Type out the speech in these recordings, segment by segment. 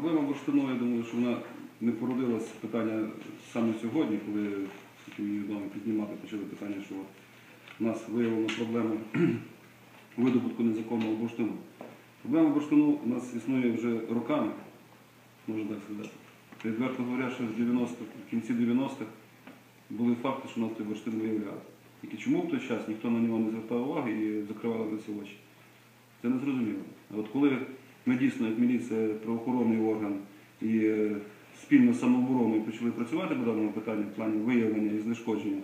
Проблема бурштину, я думаю, що вона не породилась питання саме сьогодні, коли мені відомо піднімати почали питання, що у нас виявлено проблему видобутку незаконного бурштину. Проблема бурштину у нас існує вже роками, можна так сказати. Відверто говоря, що з 90-х, в кінці 90-х були факти, що нас той бурштин виявляли. Тільки чому в той час ніхто на нього не звертав уваги і закривали на ці очі? Це не зрозуміло. А от коли ми дійсно, як міліція, правоохоронний орган і е, спільно з самообороною почали працювати по даному питанню в плані виявлення і знешкодження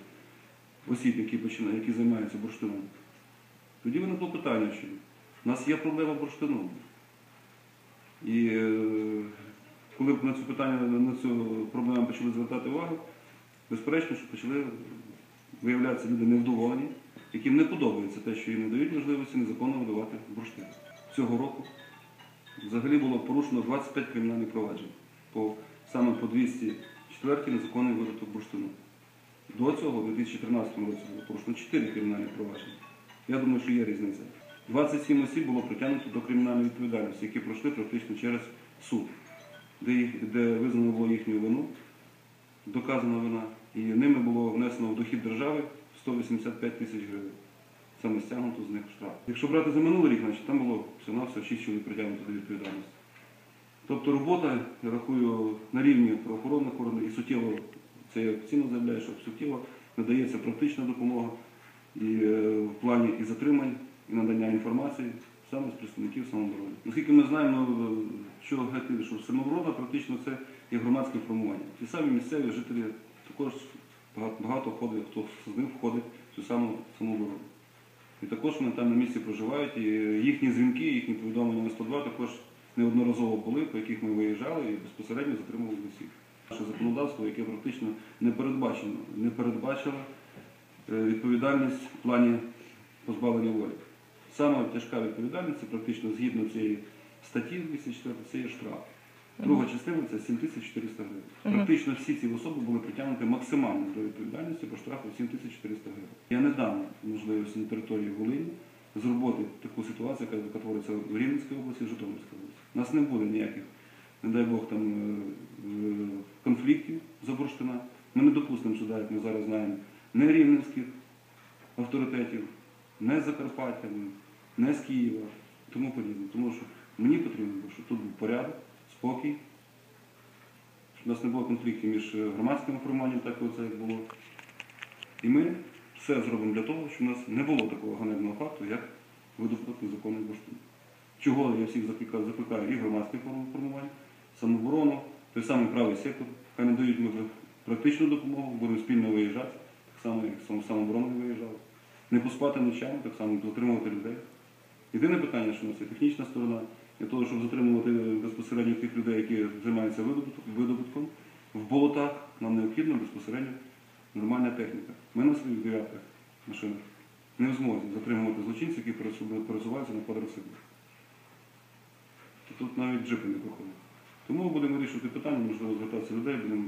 осіб, які, починають, які займаються бурштином, тоді виникло питання, що в нас є проблема бурштину. І е, коли б на цю питання, на цю проблему почали звертати увагу, безперечно, що почали виявлятися люди невдоволені, яким не подобається те, що їм не дають можливості незаконно видавати бурштин. Цього року взагалі було порушено 25 кримінальних проваджень саме по 204 незаконний видаток бурштину. До цього, у 2013 році, було порушено 4 кримінальні провадження. Я думаю, що є різниця. 27 осіб було притягнуто до кримінальної відповідальності, які пройшли практично через суд, де, їх, де визнано було їхню вину, доказана вина, і ними було внесено в дохід держави 185 тисяч гривень. Саме стягнуто з них штраф. Якщо брати за минулий рік, значить там було всього на все 6 чоловік притягнуто до відповідальності. Тобто робота, я рахую, на рівні правоохоронних органів і суттєво, це я офіційно заявляю, що суттєво надається практична допомога і е, в плані і затримань, і надання інформації саме з представників самооборони. Наскільки ми знаємо, е, що що самооборона практично це є громадське формування. Ті самі місцеві жителі також багато, входить, хто з них входить в цю саму самооборону. Також вони там на місці проживають, і їхні дзвінки, їхні повідомлення на 102 також неодноразово були, по яких ми виїжджали і безпосередньо затримували всіх. Наше законодавство, яке практично не передбачено, не передбачило е, відповідальність в плані позбавлення волі. Саме тяжка відповідальність, це практично згідно цієї статті 204, це є штраф. Друга частина це 7400 гривень. Мгм. Практично всі ці особи були притягнуті максимально до відповідальності по штрафу 7400 гривень. Я не дам можливості на території Волині зробити таку ситуацію, яка, яка твориться в Рівненській області, в Житомирській області. У нас не буде ніяких, не дай Бог, там е, е, конфліктів за бурштина. Ми не допустимо сюди, як ми зараз знаємо, не рівненських авторитетів, не з Закарпаття, не з Києва, тому подібне. Тому що мені потрібно, щоб тут був порядок, спокій, щоб у нас не було конфліктів між е, громадським формуванням, так оце як було. І ми все зробимо для того, щоб у нас не було такого ганебного факту, як видобуток незаконних бурштин. Чого я всіх закликаю, закликаю і громадське формування, самооборону, той самий правий сектор, хай надають ми практичну допомогу, будемо спільно виїжджати, так само, як сам- самооборона виїжджала. Не поспати ночами, так само затримувати людей. Єдине питання, що у нас є технічна сторона, для того, щоб затримувати безпосередньо тих людей, які займаються видобутком, в болотах, нам необхідна безпосередньо нормальна техніка. Ми на своїх дев'ятках машинах не в змозі затримувати злочинців, які пересуваються на квадроциклах. Тут навіть джипи не проходять. Тому будемо вирішувати питання, можливо, звертатися людей, будемо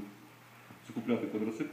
закупляти квадроцикли.